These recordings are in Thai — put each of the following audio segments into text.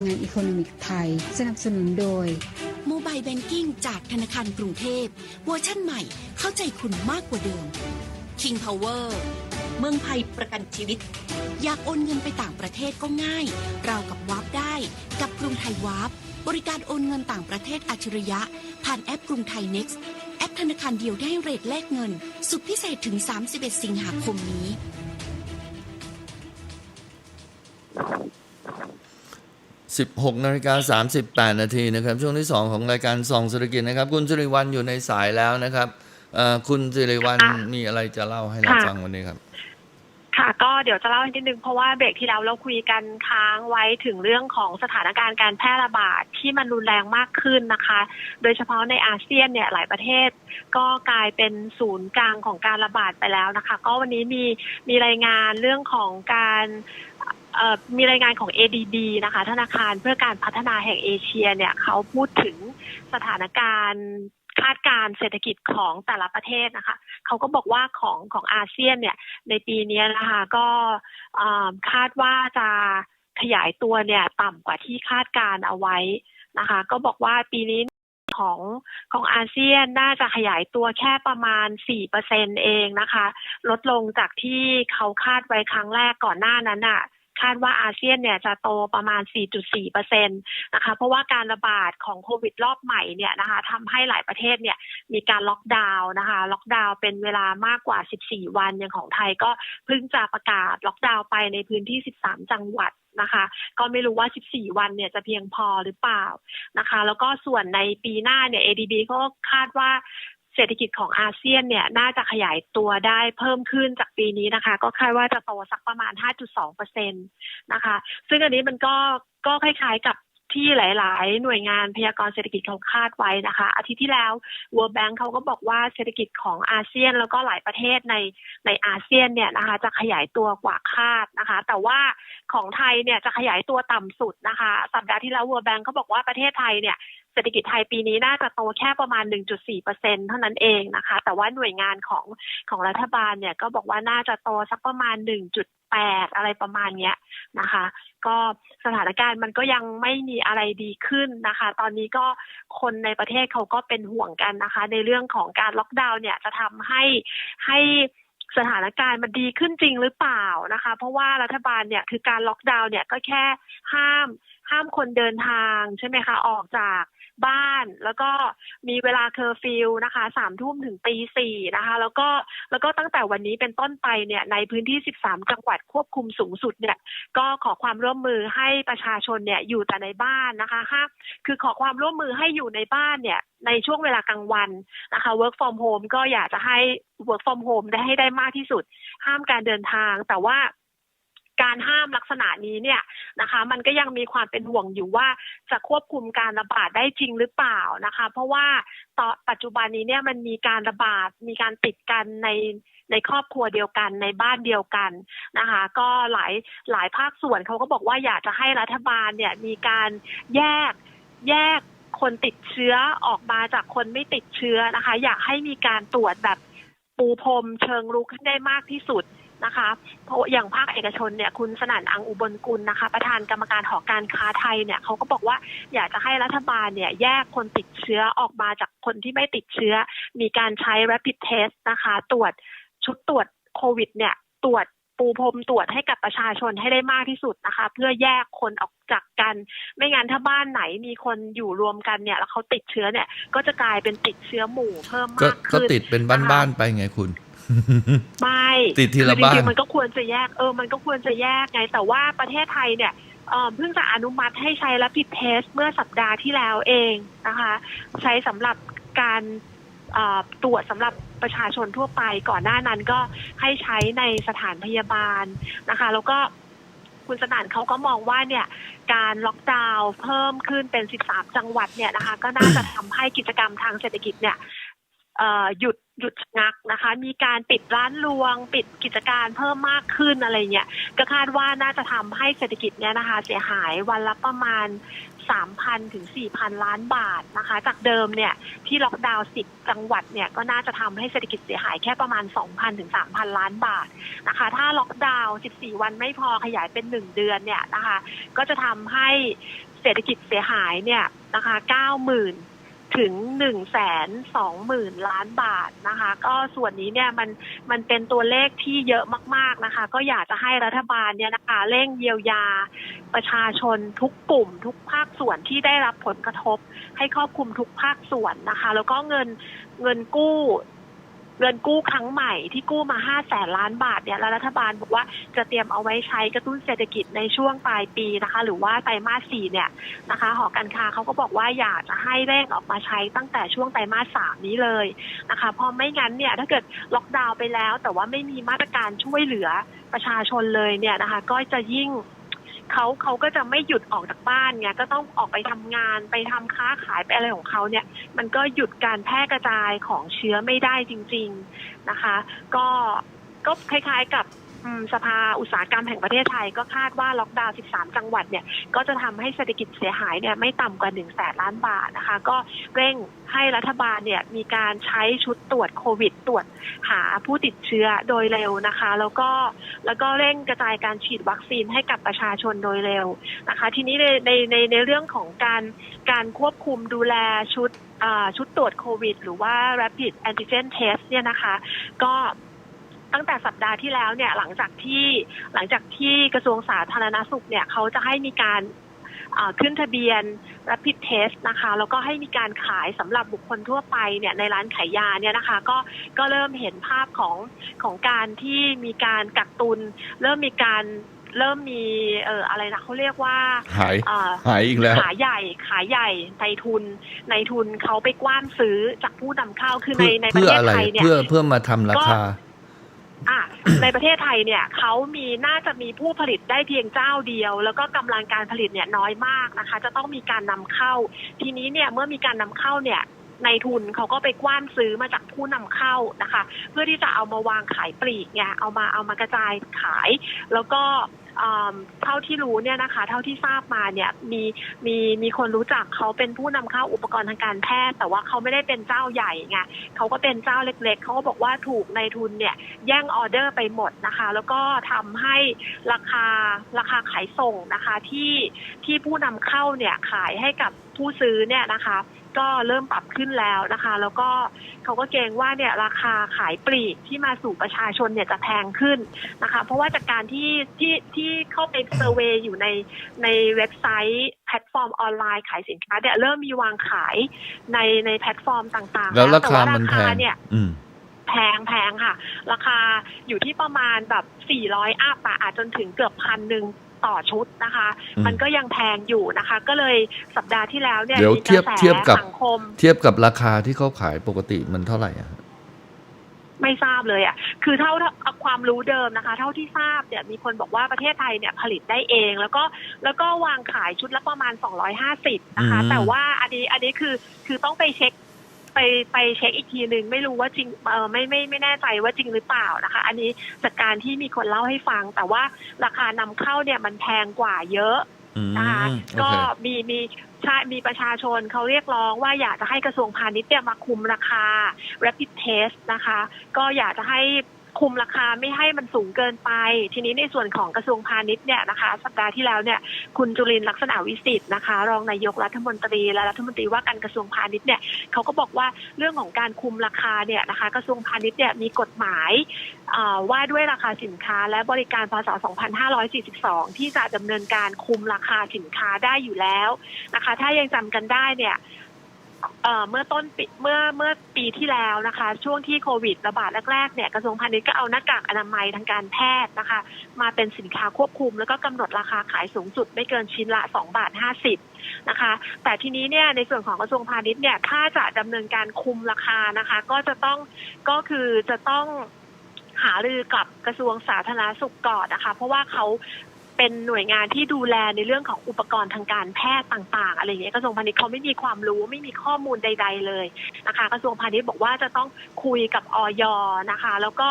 งานอีโคโนมิกไทย สนับสนุนโดย โมบายแบงกิ้งจากธนาคารกรุงเทพเวอร์ชั่นใหม่เข้าใจคุณมากกว่าเดิม King Power เมืองไทยประกันชีวิต อยากโอนเงินไปต่างประเทศก็ง่าย เรากับวาร์ปได้กับกรุงไทยวาร์ปบริการโอนเงินต่างประเทศอัจฉริยะ ผ่านแอปกรุงไทย Next แอปธนาคารเดียวได้เรทแลกเงิน สุดพิเศษถึง 31 สิงหาคมนี้ 16นาฬิกา38 นาทีนะครับ ช่วงที่ 2 ของรายการส่องเศรษฐกิจนะครับ คุณสิริวัลอยู่ในสายแล้วนะครับเอ่อคุณสิริวัลค่ะมีอะไรจะเล่าให้เราค่ะฟังวันนี้ครับ ค่ะก็เดี๋ยวจะเล่าให้นิดนึงเพราะว่าเบรกที่แล้วเราคุยกันค้างไว้ถึงเรื่องของสถานการณ์การแพร่ระบาดที่มันรุนแรงมากขึ้นนะคะ โดยเฉพาะในอาเซียนเนี่ยหลายประเทศ ก็กลายเป็นศูนย์กลางของการระบาดไปแล้วนะคะ ก็วันนี้มีมีรายงานเรื่องของการเอ่อ มีรายงานของ ADB นะคะ ธนาคารเพื่อการพัฒนาแห่งเอเชียเนี่ยเขาพูดถึงสถานการณ์คาดการณ์เศรษฐกิจของแต่ละประเทศนะคะ เขาก็บอกว่าของของอาเซียนเนี่ยในปีนี้นะคะก็คาดว่าจะขยายตัวเนี่ยต่ำกว่าที่คาดการเอาไว้นะคะ ก็บอกว่าปีนี้ของของอาเซียนน่าจะขยายตัวแค่ประมาณ 4%เองนะคะ ลดลงจากที่เขาคาดไว้ครั้งแรกก่อนหน้านั้นน่ะ คาดว่าอาเซียนเนี่ยจะโตประมาณ 4.4%นะคะ เพราะว่าการระบาดของโควิดรอบใหม่เนี่ยนะคะทำให้หลายประเทศเนี่ยมีการล็อกดาวน์นะคะ ล็อกดาวน์เป็นเวลามากกว่า 14 วันอย่างของไทยก็เพิ่งจะประกาศล็อกดาวน์ไปในพื้นที่ 13 จังหวัดนะคะก็ไม่รู้ว่า 14 วันเนี่ยจะเพียงพอหรือเปล่านะคะ แล้วก็ส่วนในปีหน้าเนี่ย ADB ก็คาดว่า เศรษฐกิจของอาเซียนเนี่ยน่าจะขยายตัวได้เพิ่มขึ้นจากปีนี้นะคะ ก็คาดว่าจะโตสักประมาณ 5.2เปอร์เซ็นตนะคะ ซึ่งอันนี้มันก็ก็คล้ายๆกับ ที่หลาย ๆ หน่วยงานพยากรณ์เศรษฐกิจเขาคาดไว้นะคะ อาทิตย์ที่แล้ว World Bank เขาก็บอกว่าเศรษฐกิจของอาเซียนแล้วก็หลายประเทศในในอาเซียนเนี่ยนะคะ จะขยายตัวกว่าคาดนะคะ แต่ว่าของไทยเนี่ยจะขยายตัวต่ำสุดนะคะ สัปดาห์ที่แล้ว World Bank เขาบอกว่าประเทศไทยเนี่ยเศรษฐกิจไทยปีนี้น่าจะโตแค่ประมาณ 1.4เปอร์เซ็นเท่านั้นเองนะคะ แต่ว่าหน่วยงานของของรัฐบาลเนี่ยก็บอกว่าน่าจะโตสักประมาณ แปลอะไรประมาณเนี้ยนะคะ ก็สถานการณ์มันก็ยังไม่มีอะไรดีขึ้นนะคะ ตอนนี้ก็คนในประเทศเขาก็เป็นห่วงกันนะคะ ในเรื่องของการล็อกดาวน์เนี่ยจะทำให้ให้สถานการณ์มันดีขึ้นจริงหรือเปล่านะคะ เพราะว่ารัฐบาลเนี่ยคือการล็อกดาวน์เนี่ยก็แค่ห้าม ห้ามคนเดินทางใช่ไหมคะ ออกจากบ้าน แล้วก็มีเวลาเคอร์ฟิวนะคะสามทุ่มถึงตีสี่นะคะ แล้วก็แล้วก็ตั้งแต่วันนี้เป็นต้นไปเนี่ยในพื้นที่ 13 จังหวัดควบคุมสูงสุดเนี่ยก็ขอความร่วมมือให้ประชาชนเนี่ยอยู่แต่ในบ้านนะคะห้ามคือขอความร่วมมือให้อยู่ในบ้านเนี่ยในช่วงเวลากลางวันนะคะ work from home ก็อยากจะให้ work from home ได้ให้ได้มากที่สุด ห้ามการเดินทาง แต่ว่า การห้ามลักษณะนี้เนี่ยนะคะ มันก็ยังมีความเป็นห่วงอยู่ว่าจะควบคุมการระบาดได้จริงหรือเปล่านะคะ เพราะว่าตอนปัจจุบันนี้เนี่ยมันมีการระบาดมีการติดกันในในครอบครัวเดียวกันในบ้านเดียวกันนะคะ ก็หลายหลายภาคส่วนเขาก็บอกว่าอยากจะให้รัฐบาลเนี่ยมีการแยกแยกคนติดเชื้อออกมาจากคนไม่ติดเชื้อนะคะ อยากให้มีการตรวจแบบปูพรมเชิงรุกให้ได้มากที่สุด นะคะ เพราะอย่างภาคเอกชนเนี่ยคุณสนั่นอังอุบลกุลนะคะ ประธานกรรมการหอการค้าไทยเนี่ยเขาก็บอกว่าอยากจะให้รัฐบาลเนี่ยแยกคนติดเชื้อออกมาจากคนที่ไม่ติดเชื้อ มีการใช้ rapid test นะคะ ตรวจชุดตรวจโควิด เนี่ยตรวจปูพรมตรวจให้กับประชาชนให้ได้มากที่สุดนะคะ เพื่อแยกคนออกจากกัน ไม่งั้นถ้าบ้านไหนมีคนอยู่รวมกันเนี่ย แล้วเขาติดเชื้อเนี่ย ก็จะกลายเป็นติดเชื้อหมู่เพิ่มมากขึ้นก็ติดเป็นบ้านๆไปไงคุณ ไม่ติดทีละคือจริงบ้านๆมันก็ควรจะแยกเออ มันก็ควรจะแยกไง แต่ว่าประเทศไทยเนี่ยเอ่อเพิ่งจะอนุมัติให้ใช้ rapid test เมื่อสัปดาห์ที่แล้วเองนะคะ ใช้สำหรับการเอ่อตรวจสำหรับประชาชนทั่วไปก่อนหน้านั้นก็ให้ใช้ในสถานพยาบาลนะคะ แล้วก็คุณสนั่นเขาก็มองว่าเนี่ย การล็อกดาวน์เพิ่มขึ้นเป็น 13 จังหวัดเนี่ยนะคะ ก็น่าจะทำให้กิจกรรมทางเศรษฐกิจเนี่ยเอ่อหยุด หยุดชะงักนะคะ มีการปิดร้านรวง ปิดกิจการเพิ่มมากขึ้นอะไรเงี้ยก็คาดว่าน่าจะทำให้เศรษฐกิจเนี่ยนะคะ เสียหายวันละประมาณ 3,000 ถึง 4,000 ล้านบาทนะคะ จากเดิมเนี่ยที่ล็อกดาวน์ 10 จังหวัดเนี่ยก็น่าจะทำให้เศรษฐกิจเสียหายแค่ประมาณ 2,000 ถึง 3,000 ล้านบาทนะคะ ถ้าล็อกดาวน์ 14 วันไม่พอขยายเป็น 1 เดือนเนี่ยนะคะ ก็จะทำให้เศรษฐกิจเสียหายเนี่ยนะคะเก้าหมื่น ถึงหนึ่งแสนสองหมื่นล้านบาทนะคะ ก็ส่วนนี้เนี่ยมันมันเป็นตัวเลขที่เยอะมาก ๆนะคะ ก็อยากจะให้รัฐบาลเนี่ยนะคะเร่งเยียวยาประชาชนทุกกลุ่ม ทุกภาคส่วนที่ได้รับผลกระทบ ให้ครอบคลุมทุกภาคส่วนนะคะ แล้วก็เงินเงินกู้ เงินกู้ครั้งใหม่ที่กู้มา5แสนล้านบาทเนี่ยแล้วรัฐบาลบอกว่าจะเตรียมเอาไว้ใช้กระตุ้นเศรษฐกิจในช่วงปลายปีนะคะ หรือว่าไตรมาสสี่เนี่ยนะคะหอการค้าเขาก็บอกว่าอยากจะให้เร่งออกมาใช้ตั้งแต่ช่วงไตรมาสสามนี้เลยนะคะเพราะไม่งั้นเนี่ยถ้าเกิดล็อกดาวน์ไปแล้ว แต่ว่าไม่มีมาตรการช่วยเหลือประชาชนเลยเนี่ยนะคะ ก็จะยิ่ง เขาเขาก็จะไม่หยุดออกจากบ้านเนี่ยก็ต้องออกไปทำงานไปทำค้าขายไปอะไรของเขาเนี่ย มันก็หยุดการแพร่กระจายของเชื้อไม่ได้จริง ๆนะคะ ก็ก็คล้ายๆกับ สภาอุตสาหกรรมแห่งประเทศไทยก็คาดว่าล็อกดาวน์ 13 จังหวัดเนี่ยก็จะทำให้เศรษฐกิจเสียหายเนี่ยไม่ต่ำกว่า1แสนล้านบาทนะคะ ก็เร่งให้รัฐบาลเนี่ยมีการใช้ชุดตรวจโควิด ตรวจหาผู้ติดเชื้อโดยเร็วนะคะ แล้วก็แล้วก็เร่งกระจายการฉีดวัคซีนให้กับประชาชนโดยเร็วนะคะ ทีนี้ในในในในเรื่องของการการควบคุมดูแลชุดอ่าชุดตรวจโควิด หรือว่า rapid antigen test เนี่ยนะคะ ก็ ตั้งแต่สัปดาห์ที่แล้วเนี่ยหลังจากที่หลังจากที่กระทรวงสาธารณสุขเนี่ยเขาจะให้มีการอ่าขึ้นทะเบียน rapid test นะคะแล้วก็ให้มีการขายสำหรับบุคคลทั่วไปเนี่ยในร้านขายยาเนี่ยนะคะก็ก็เริ่มเห็นภาพของของการที่มีการกักตุน เริ่มมีการเริ่มมีเอ่ออะไรนะเขาเรียกว่าหายเอ่อหายอีกแล้วขาใหญ่ขาใหญ่ในทุนในทุนเขาไปกว้านซื้อจากผู้นำเข้าคือในในประเพื่อเทศอะไรไทยเนี่ยเพื่อเพื่อมาทำราคา อะในประเทศไทยเนี่ยเขามีน่าจะมีผู้ผลิตได้เพียงเจ้าเดียว แล้วก็กำลังการผลิตเนี่ยน้อยมากนะคะ จะต้องมีการนำเข้า ทีนี้เนี่ยเมื่อมีการนำเข้าเนี่ยในทุนเขาก็ไปกว้านซื้อมาจากผู้นำเข้านะคะ เพื่อที่จะเอามาวางขายปลีกไงเอามาเอามากระจายขาย แล้วก็ เท่าที่รู้เนี่ยนะคะ เท่าที่ทราบมาเนี่ยมีมีมีคนรู้จักเขาเป็นผู้นำเข้าอุปกรณ์ทางการแพทย์ แต่ว่าเขาไม่ได้เป็นเจ้าใหญ่ไงเขาก็เป็นเจ้าเล็ก ๆเขาก็บอกว่าถูกในทุนเนี่ยแย่งออเดอร์ไปหมดนะคะ แล้วก็ทำให้ราคาราคาขายส่งนะคะที่ที่ผู้นำเข้าเนี่ยขายให้กับ ผู้ซื้อเนี่ยนะคะ ก็เริ่มปรับขึ้นแล้วนะคะ แล้วก็เขาก็เกรงว่าเนี่ยราคาขายปลีกที่มาสู่ประชาชนเนี่ยจะแพงขึ้นนะคะ เพราะว่าจากการที่ที่ที่เข้าไปเซอร์เวยอยู่ในในเว็บไซต์แพลตฟอร์มออนไลน์ขายสินค้าเนี่ยเริ่มมีวางขายในในแพลตฟอร์มต่างๆ แล้วราแต่คาว่ามันแพงเนี่ยอืมแพงแพงค่ะ ราคาอยู่ที่ประมาณแบบ400อัพอะอาจจนถึงเกือบพันหนึ่ง ต่อชุดนะคะอืมมันก็ยังแพงอยู่นะคะ ก็เลยสัปดาห์ที่แล้วเนี่ยเดี๋ยวมีกเทียบระแสเทียบกับสังคม เทียบกับราคาที่เขาขายปกติมันเท่าไหร่อะไม่ทราบเลยอะคือเท่าเอาความรู้เดิมนะคะ เท่าที่ทราบเนี่ยมีคนบอกว่าประเทศไทยเนี่ยผลิตได้เอง แล้วก็แล้วก็วางขายชุดละประมาณ 250 นะคะ แต่ว่าอันนี้อันนี้คือคือต้องไปเช็ค ไปไปเช็คอีกทีหนึ่งไม่รู้ว่าจริงเออไม่ไม่ไม่แน่ใจว่าจริงหรือเปล่านะคะ อันนี้จากการที่มีคนเล่าให้ฟัง แต่ว่าราคานำเข้าเนี่ยมันแพงกว่าเยอะอืมนะคะโอก็เคมีมีใช่มีประชาชนเขาเรียกร้องว่าอยากจะให้กระทรวงพาณิชย์เนี่ยมาคุมราคา rapid test นะคะ ก็อยากจะให้ คุมราคาไม่ให้มันสูงเกินไป ทีนี้ในส่วนของกระทรวงพาณิชย์เนี่ยนะคะ สัปดาห์ที่แล้วเนี่ยคุณจุลินลักษณะวิสิทธิ์นะคะ รองนายกรัฐมนตรีและรัฐมนตรีว่าการกระทรวงพาณิชย์เนี่ยเขาก็บอกว่าเรื่องของการคุมราคาเนี่ยนะคะ กระทรวงพาณิชย์เนี่ยมีกฎหมายว่าด้วยราคาสินค้าและบริการพศ 2542 ที่จะดำเนินการคุมราคาสินค้าได้อยู่แล้วนะคะ ถ้ายังจำกันได้เนี่ย เมื่อต้นปีเมื่อเมื่อปีที่แล้วนะคะ ช่วงที่โควิดระบาดแรกๆเนี่ยกระทรวงพาณิชย์ก็เอาหน้ากากอนามัยทางการแพทย์นะคะ มาเป็นสินค้าควบคุม แล้วก็กำหนดราคาขายสูงสุดไม่เกินชิ้นละ2บาท50นะคะ แต่ทีนี้เนี่ยในส่วนของกระทรวงพาณิชย์เนี่ยถ้าจะดำเนินการคุมราคานะคะ ก็จะต้องก็คือจะต้องหารือกับกระทรวงสาธารณสุขก่อนนะคะ เพราะว่าเขา เป็นหน่วยงานที่ดูแลในเรื่องของอุปกรณ์ทางการแพทย์ต่าง ๆ อะไรอย่างเงี้ยกระทรวงพาณิชย์เขาไม่มีความรู้ไม่มีข้อมูลใด ๆ เลยนะคะ กระทรวงพาณิชย์บอกว่าจะต้องคุยกับออยนะคะ แล้วก็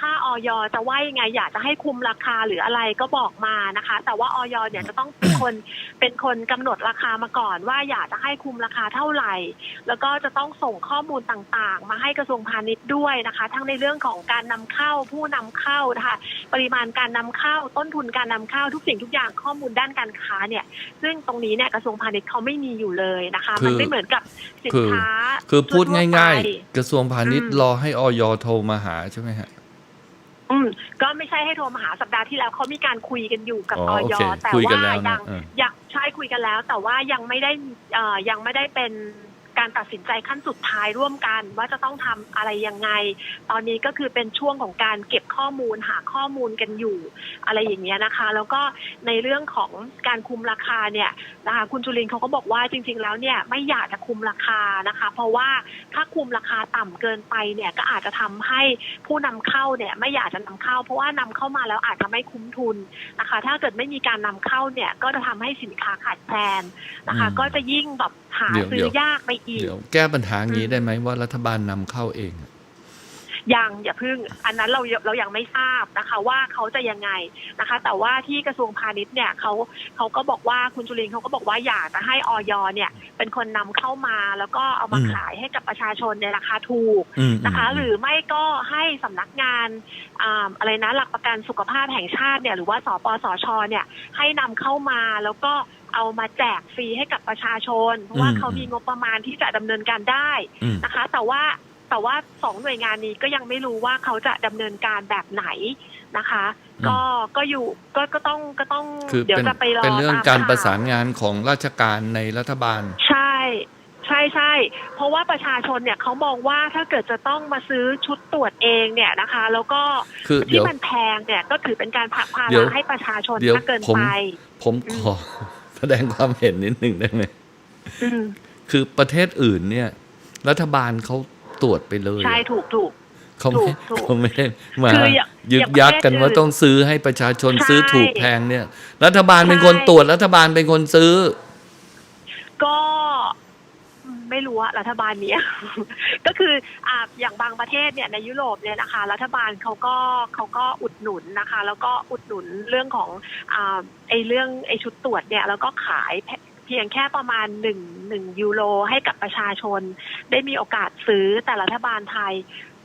ถ้าออยจะว่ายังไงอยากจะให้คุมราคาหรืออะไรก็บอกมานะคะ แต่ว่าออยเนี่ยจะต้องเป็นคนเป็นคนกำหนดราคามาก่อน ว่าอยากจะให้คุมราคาเท่าไหร่ แล้วก็จะต้องส่งข้อมูลต่างๆ มาให้กระทรวงพาณิชย์ด้วยนะคะ ทั้งในเรื่องของการนำเข้าผู้นำเข้านะคะปริมาณการนำเข้าต้นทุนการนำเข้าทุกสิ่งทุกอย่างข้อมูลด้านการค้าเนี่ย ซึ่งตรงนี้เนี่ยกระทรวงพาณิชย์เขาไม่มีอยู่เลยนะคะคือมันไม่เหมือนกับสินคือค้า คือพูดทั่วๆง่ายไปๆกระทรวงพาณิชย์อืมรอให้ออยโทรมาหาใช่ไหมฮะอืมก็ไม่ใช่ให้โทรมาหาสัปดาห์ที่แล้วเขามีการคุยกันอยู่กับอ๋อออยโอเคแต่คุยกันว่าแล้วนะยังเออยังใช่คุยกันแล้ว แต่ว่ายังไม่ได้เอ่อยังไม่ได้เป็น การตัดสินใจขั้นสุดท้ายร่วมกัน ว่าจะต้องทำอะไรยังไง ตอนนี้ก็คือเป็นช่วงของการเก็บข้อมูลหาข้อมูลกันอยู่ อะไรอย่างเงี้ยนะคะ แล้วก็ในเรื่องของการคุมราคาเนี่ยนะคะคุณจุลินทร์เขาก็บอกว่าจริง ๆ แล้วเนี่ยไม่อยากจะคุมราคานะคะ เพราะว่าถ้าคุมราคาต่ำเกินไปเนี่ยก็อาจจะทำให้ผู้นำเข้าเนี่ยไม่อยากจะนำเข้า เพราะว่านำเข้ามาแล้วอาจจะไม่คุ้มทุนนะคะ ถ้าเกิดไม่มีการนำเข้าเนี่ยก็จะทำให้สินค้าขาดแคลนนะคะอืมก็จะยิ่งแบบหาเดี๋ยวซื้เดี๋อยวยากไปอีกเดี๋ยวแก้ปัญหาอย่างนี้อืมได้ไหมว่ารัฐบาลนำเข้าเองอะยังอย่าพึ่ง อันนั้นเราเรายังไม่ทราบนะคะ ว่าเขาจะยังไงนะคะ แต่ว่าที่กระทรวงพาณิชย์เนี่ยเขาเขาก็บอกว่าคุณจุลินทร์เขาก็บอกว่าอยากจะให้ออยเนี่ย เป็นคนนำเข้ามาแล้วก็เอามาขายให้กับประชาชนในราคาถูกอืมนะคะมหรือไม่ก็ให้สำนักงานอาอะไรนะหลักประกันสุขภาพแห่งชาติเนี่ยหรือว่าสปสชเนี่ยให้นำเข้ามาแล้วก็ เอามาแจกฟรีให้กับประชาชน เพราะว่าเขามีงบประมาณที่จะดำเนินการได้อืมนะคะ แต่ว่าแต่ว่าสองหน่วยงานนี้ก็ยังไม่รู้ว่าเขาจะดำเนินการแบบไหนนะคะอืมก็ก็อยู่ก็ก็ต้องก็ต้องคือเดี๋ยวเป็นจะไปรอเป็นเรื่องตมการข่วประสานงานของราชการในรัฐบาล ใช่ใช่ใช่ เพราะว่าประชาชนเนี่ยเขามองว่าถ้าเกิดจะต้องมาซื้อชุดตรวจเองเนี่ยนะคะ แล้วก็คือที่เดี๋ยวมันแพงเนี่ยก็ถือเป็นการผลักภาเดี๋ยวระให้ประชาชนเดี๋ยวมากเกินผมไป ผมขอ แสดงความเห็นนิดหนึ่งได้ไหมอืมคือประเทศอื่นเนี่ย รัฐบาลเขาตรวจไปเลยใช่ถูกถูกเขาไม่ถูกถูกเขาไม่ได้มาคืออย่างยึกอย่างยักประเทศกันว่าอื่นต้องซื้อให้ประชาชนใช่ซื้อถูกแพงเนี่ย รัฐบาลเป็นคนใช่ตรวจรัฐบาลเป็นคนซื้อก็อืม ไม่รู้อะรัฐบาลเนี้ยก็คืออ่าอย่างบางประเทศเนี่ยในยุโรปเนี่ยนะคะ รัฐบาลเขาก็เขาก็อุดหนุนนะคะ แล้วก็อุดหนุนเรื่องของอ่าไอเรื่องไอชุดตรวจเนี่ยแล้วก็ขายเพียงแค่ประมาณหนึ่งหนึ่งยูโรให้กับประชาชน ได้มีโอกาสซื้อแต่รัฐบาลไทย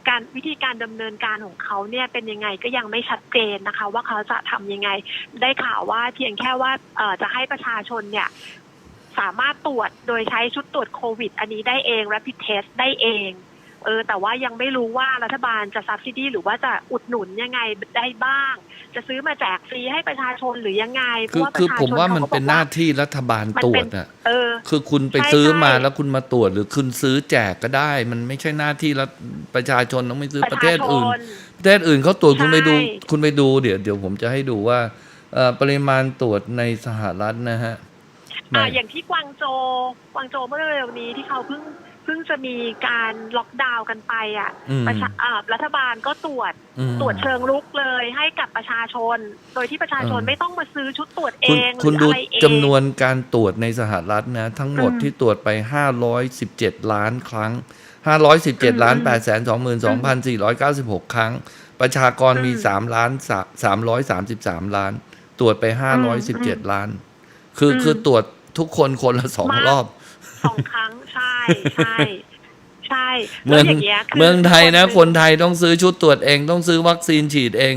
การวิธีการดำเนินการของเขาเนี่ยเป็นยังไงก็ยังไม่ชัดเจนนะคะ ว่าเขาจะทำยังไงได้ข่าวว่าเพียงแค่ว่าจะให้ประชาชนเนี่ย สามารถตรวจโดยใช้ชุดตรวจโควิด อันนี้ได้เอง rapid test ได้เองเออแต่ว่ายังไม่รู้ว่ารัฐบาลจะ subsidy หรือว่าจะอุดหนุนยังไงได้บ้าง จะซื้อมาแจกฟรีให้ประชาชนหรือยังไงเพคือราะว่าปคือระชาผมชนว่าเขามันก็บเป็นอกหน้าว่าที่รัฐบาลมันตรวเป็จนอะเออคือคุณไปใช่ซื้อมาใช่แล้วคุณมาตรวจ หรือคุณซื้อแจกก็ได้ มันไม่ใช่หน้าที่รัฐประชาชนต้องไปซื้อประเทศอื่นประชาชนประเทศอื่นเขาตรวจคุณใช่ไปดู คุณไปดูเดี๋ยวเดี๋ยวผมจะให้ดูว่าเอ่อปริมาณตรวจในสหรัฐนะฮะ อ่าไม่อย่างที่กวางโจวกวางโจวเมื่อเร็วๆนี้ที่เขาเพิ่งเพิ่งจะมีการล็อกดาวน์กันไปอะอืมประชาอ่ารัฐบาลก็ตรวจอืม ตรวจเชิงลุกเลยให้กับประชาชน โดยที่ประชาชนเออไม่ต้องมาซื้อชุดตรวจเอคุณงคุณหรือดูอะไรเอง จำนวนการตรวจในสหรัฐนะ ทั้งหมดอืมที่ตรวจไป 517 ล้านครั้ง517 ล้าน 8 2 2 4 9 6 ครั้ง ประชากรมี อืม3 ล้าน333ล้าน ตรวจไป517 ล้าน คืออืมคือตรวจ ทุกคนคนละสองมากรอบสองครั้งใช่ใช่ใช่เมืองแล้วย่างเงี้ยคืเมืองไทยนะหงคนไทยต้องซื้อชุดตรวจเอง ต้องซื้อวัคซีนฉีดเอง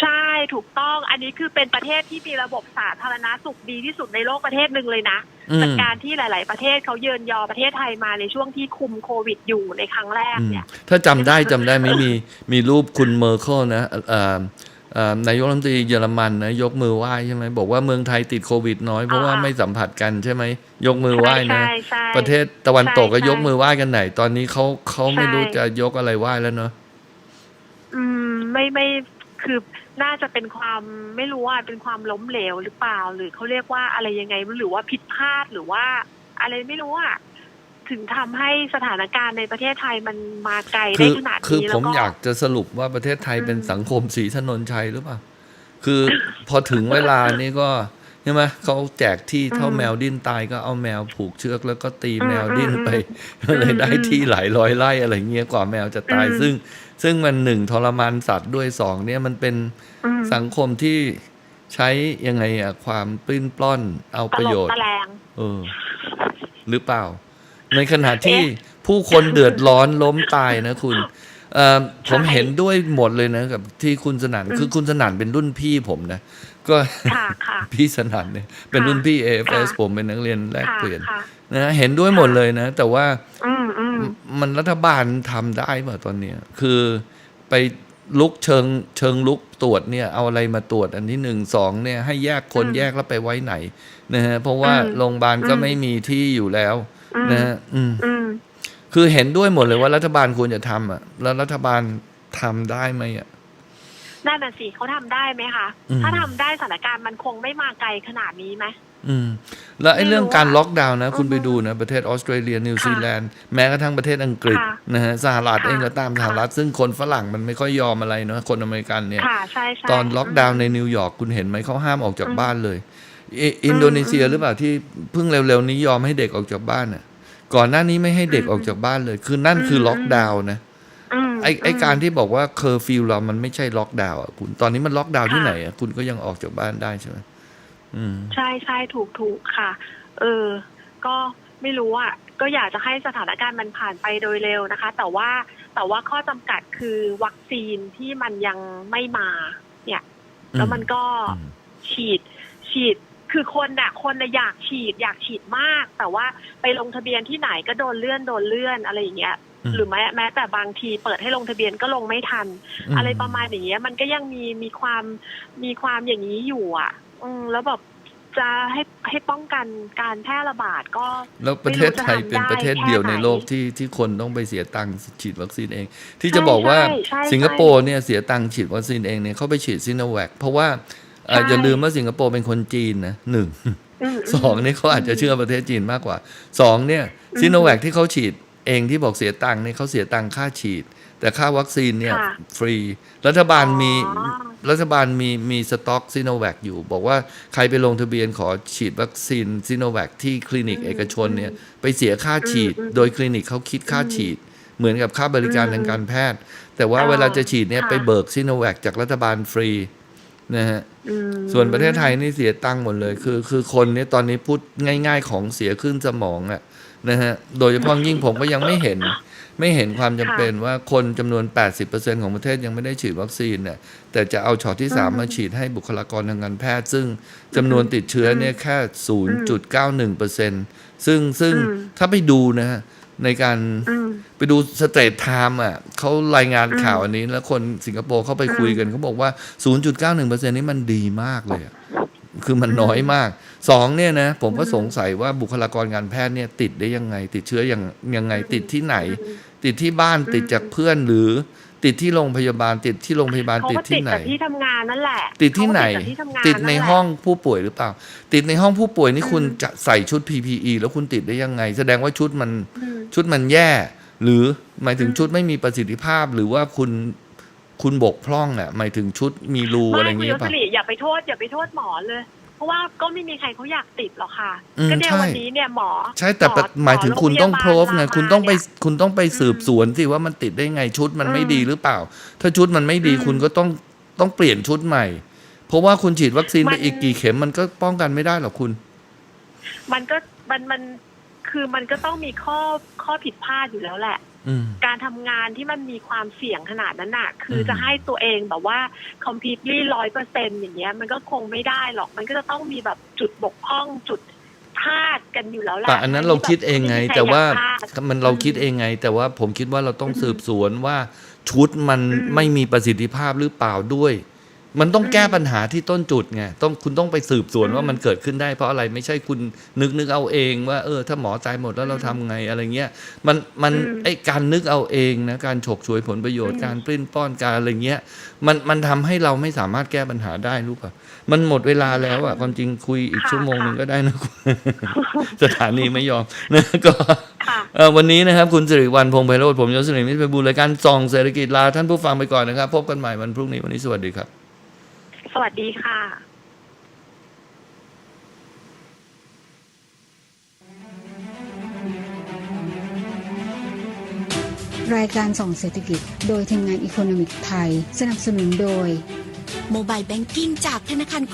ใช่ถูกต้อง อันนี้คือเป็นประเทศที่มีระบบสาธารณสุขดีที่สุดในโลกประเทศหนึ่งเลยนะอืมจากการที่หลาย ๆ ประเทศเขาเยินยอประเทศไทยมาในช่วงที่คุมโควิดอยู่ในครั้งแรกอืมเนี่ย ถ้าจำได้จำได้ไหมมีมีรูปคุณเมอร์เคิลนะเอ่อเอ่อ นายกรัฐมนตรีเยอรมันนะยกมือไหว้ใช่ไหมบอกว่าเมืองไทยติดโควิดน้อยเพราะว่าอ่าไม่สัมผัสกันใช่ไหมยกมือไหว้นะใช่ใช่ประเทศตะวันตกก็ใช่ยกมือไหว้กันไหน ตอนนี้เขาเขาไม่ใช่รู้จะยกอะไรไหว้แล้วเนาะอืมไม่ไม่คือน่าจะเป็นความไม่รู้ว่าเป็นความล้มเหลวหรือเปล่า หรือเขาเรียกว่าอะไรยังไงหรือว่าผิดพลาดหรือว่า อะไรไม่รู้อะ ถึงทำให้สถานการณ์ในประเทศไทยมันมาไกลคืได้อขนาดคือนี้ผแล้วมก็อยากจะสรุปว่าประเทศไทยอืมเป็นสังคมสีถนนชัยหรือเปล่า คือพอถึงเวลานี่ก็ใช่ไหมเขาแจกที่เท่าแมวดิ้นตายก็เอาแมวผูกเชือกแล้วก็ตีแมวดิ้นไปก็เลยได้ที่หลายร้อยไร่อะไรเงี้ยกว่าแมวจะตาย ซึ่ง ซึ่งมันหนึ่งทรมานสัตว์ด้วยสองเนี่ยมันเป็นอืมสังคมที่ใช้ยังไงอะความปลิ้นปล้อนเอาตประลโยบชน์ตะแลงเออหรือเปล่า ในขณะที่ผู้คนเดือดร้อนล้มตายนะคุณเอ่อผมใช่เห็นด้วยหมดเลยนะกับที่คุณสนั่นอืมคือคุณสนั่นเป็นรุ่นพี่ผมนะ ก็ค่ะค่ะพี่สนั่นเนี่ยเป็นรุ่นพี่ AFS ค่ะผมเป็นนักเรียนแลกค่ะเปลี่ยนค่ะนะเห็นด้วยหมดเลยนะ แต่ว่าอืมอืมมันรัฐบาลทำได้ป่ะตอนเนี้ยคือไปลุกเชิงเชิงลุกตรวจเนี่ยเอาอะไรมาตรวจอันที่หนึ่งสองเนี่ยให้แยกคนอืมแยกแล้วไปไว้ไหนนะฮะเพราะว่าอืมโรงพยาบาลก็อืมไม่มีที่อยู่แล้วอืม นะฮะอืมอืม คือเห็นด้วยหมดเลยว่ารัฐบาลควรจะทำอะ แล้วรัฐบาลทำได้ไหมอะ นั่นน่ะสิเขาทำได้ไหมคะ อืม ถ้าทำได้สถานการณ์มันคงไม่มาไกลขนาดนี้ไหม อืม แล้วไอ้ไม่รู้เรื่องการอะล็อกดาวน์นะ คุณอือฮึไปดูนะ ประเทศออสเตรเลียนิวค่ะซีแลนด์แม้กระทั่งประเทศอังกฤษค่ะนะฮะสหรัฐค่ะเองก็ตามสหรัฐ ซึ่งคนฝรั่งมันไม่ค่อยยอมอะไรเนาะคนอเมริกันเนี่ย ค่ะใช่ใช่ ตอนล็อกดาวน์ในนิวยอร์กคุณเห็นไหมเขาห้ามออกจากบ้านเลยอิอินโดนีเซียหรือเปล่าที่เพิ่งเร็วๆนี้ยอมให้เด็กออกจากบ้านอะ ก่อนหน้านี้ไม่ให้เด็กออกจากบ้านเลย คือนั่นคือล็อกดาวน์นะอืมไอ้ไอ้มการที่บอกว่าเคอร์ฟิวเรามันไม่ใช่ล็อกดาวน์อะคุณตอนนี้มันล็อกดาวน์ที่ค่ะไหนอะคุณก็ยังออกจากบ้านได้ใช่ไหมอืมใช่ใช่ถูกถูกค่ะ เออ ก็ไม่รู้อะก็อยากจะให้สถานการณ์มันผ่านไปโดยเร็วนะคะ แต่ว่าแต่ว่าข้อจำกัดคือวัคซีนที่มันยังไม่มา เนี่ย แล้วมันก็อืมฉีดฉีด คือคนน่ะคนน่ะอยากฉีด อยากฉีดมาก แต่ว่าไปลงทะเบียนที่ไหนก็โดนเลื่อนโดนเลื่อนอะไรอย่างเงี้ยอืมหรือแม้แม้แต่บางทีเปิดให้ลงทะเบียนก็ลงไม่ทันมอะไรประมาณอย่างเงี้ย มันก็ยังมีมีความมีความอย่างนี้อยู่อะ อืมแล้วแบบจะให้ให้ป้องกันการแพร่ระบาดก็ แล้วประเทศไทยไม่รู้จะทำเป็นประเทศเดียวในได้แค่ไหนโลกที่ที่คนต้องไปเสียตังค์ฉีดวัคซีนเอง ที่ใช่จะบอกว่าใช่ใช่สิงคโปร์เนี่ยเสียตังค์ฉีดวัคซีนเองเนี่ยเขาไปฉีดซิโนแวคเพราะว่าเอ่อใช่อย่าลืมว่าสิงคโปร์เป็นคนจีนนะหนึ่งอืมสองเนี่ยเขาอาจจะเชื่อประเทศจีนมากกว่าสองเนี่ยอืมซิโนแวคที่เขาฉีดเองที่บอกเสียตังค์เนี่ยเขาเสียตังค่าฉีด แต่ค่าวัคซีนเนี่ยค่ะฟรี รัฐบาลมีอ๋อรัฐบาลมีมีสต็อกซิโนแวคอยู่ บอกว่าใครไปลงทะเบียนขอฉีดวัคซีนซิโนแวคที่คลินิกอืมเอกชนเนี่ยไปเสียค่าฉีดอืมอืมโดยคลินิกเขาคิดค่าฉีด เหมือนกับค่าบริการอืมทางการแพทย์ แต่ว่าอ๋อเวลาจะฉีดเนี่ยค่ะไปเบิกซิโนแวคจากรัฐบาลฟรี นะฮะอืมส่วนประเทศไทยนี่เสียตังค์หมดเลย คือ คือคนเนี่ยตอนนี้พูดง่าย ๆ ของเสียขึ้นสมองอะนะฮะโดยเฉพาะยิ่งผมก็ยังไม่เห็น ไม่เห็นความจำเป็นว่าคนจำนวน 80%ของประเทศยังไม่ได้ฉีดวัคซีนเนี่ยแต่จะเอาช็อตที่ 3 มาฉีดให้บุคลากรทางการแพทย์ ซึ่งจำนวนติดเชื้อเนี่ยแค่ 0.91%ซึ่งซึ่งอืมถ้าไปดูนะฮะ ในการอืมไปดูสเตทไทม์อะเขารายงานอืมข่าวอันนี้ แล้วคนสิงคโปร์เข้าไปคุยกันเขาบอกว่า 0.91%นี่มันดีมากเลยอะคือมันน้อยมากสองเนี่ยนะ ผมก็สงสัยว่าบุคลากรการแพทย์เนี่ย ติดได้ยังไง ติดเชื้อยังยังไงติดที่ไหน ติดที่บ้านติดจากเพื่อนหรือ ติดที่โรงพยาบาล ติดที่โรงพยาบาลเขาติดก็ติที่ดไหนจากที่ทำงานนั่นแหละติดที่ไหนเขาก็ติดจากที่ทำงานติดในแหละห้องผู้ป่วยหรือเปล่า ติดในห้องผู้ป่วยนี่คุณอืมจะใส่ชุด PPE แล้วคุณติดได้ยังไง แสดงว่าชุดมันอืมชุดมันแย่ หรือหมายถึงอืมชุดไม่มีประสิทธิภาพหรือว่าคุณคุณบกพร่องอะหมายถึงชุดมีรูอะไรไม่อย่างคุณเงี้ยยศป่ะสิริอย่าไปโทษอย่าไปโทษหมอเลย เพราะว่าก็ไม่มีใครเขาอยากติดหรอกค่ะ อืมก็เนี่ยใช่ วันนี้เนี่ยหมอใช่แต่หมอหมายถึงคุณต้องหโพโรรพฟไงยาบาลคุณต้องไปมาคุณต้องไปสืบสวนสิว่ามันติดได้ไงชุดมันไม่อืมดีหรือเปล่า ถ้าชุดมันไม่ดีอืมคุณก็ต้องต้องเปลี่ยนชุดใหม่ เพราะว่าคุณฉีดวัคซีนไปมันอีกกี่เข็มมันก็ป้องกันไม่ได้หรอกคุณ มันก็มันมันคือมันก็ต้องมีข้อข้อผิดพลาดอยู่แล้วแหละอืม การทำงานที่มันมีความเสี่ยงขนาดนั้นน่ะ คืออมจะให้ตัวเองแบบว่า completely ร้อยเปอร์เซ็นอย่างเงี้ย มันก็คงไม่ได้หรอกมันก็จะต้องมีแบบจุดบกพร่องจุดพลาดกันอยู่แล้วแหละแต่อันนั้นเราคิดเองไงม่มีใครแต่ว่าอยกพลดมันเราคิดเองไง แต่ว่าผมคิดว่าเราต้องสืบสวนว่าชุดมันอืมไม่มีประสิทธิภาพหรือเปล่าด้วย มันต้องแก้ปัญหาที่ต้นจุดไงต้องคุณต้องไปสืบสวนอืมว่ามันเกิดขึ้นได้เพราะอะไรไม่ใช่คุณนึกนึกเอาเองว่า เออ ถ้าหมอตายหมดแล้วเราทำไงอะไรเงี้ยมันมันอืมไอการนึกเอาเองนะการฉกฉวยผลประโยชน์อืมการปลิ้นป้อนการอะไรเงี้ยมันมันทำให้เราไม่สามารถแก้ปัญหาได้รู้ป่ะมันหมดเวลาแล้วอะความจริงคุยอีกค่ะชั่วโมงหนึงค่ะก็ได้นะสถานีไม่ยอมนะก็ค่ะเอ่อวันนี้นะครับ คุณสิริวัลพงษ์ไพโรธผมยศสิริมิตรไพบูลย์รายการส่องเศรษฐกิจลาท่านผู้ฟังไปก่อนนะครับ พบกันใหม่วันพรุ่งนี้วันนี้สวัสดีครับ สวัสดีค่ะ รายการส่องเศรษฐกิจ โดยทีมงานอีโคโนมิกไทย สนับสนุนโดย โมบายแบงกิ้งจากธนาคาร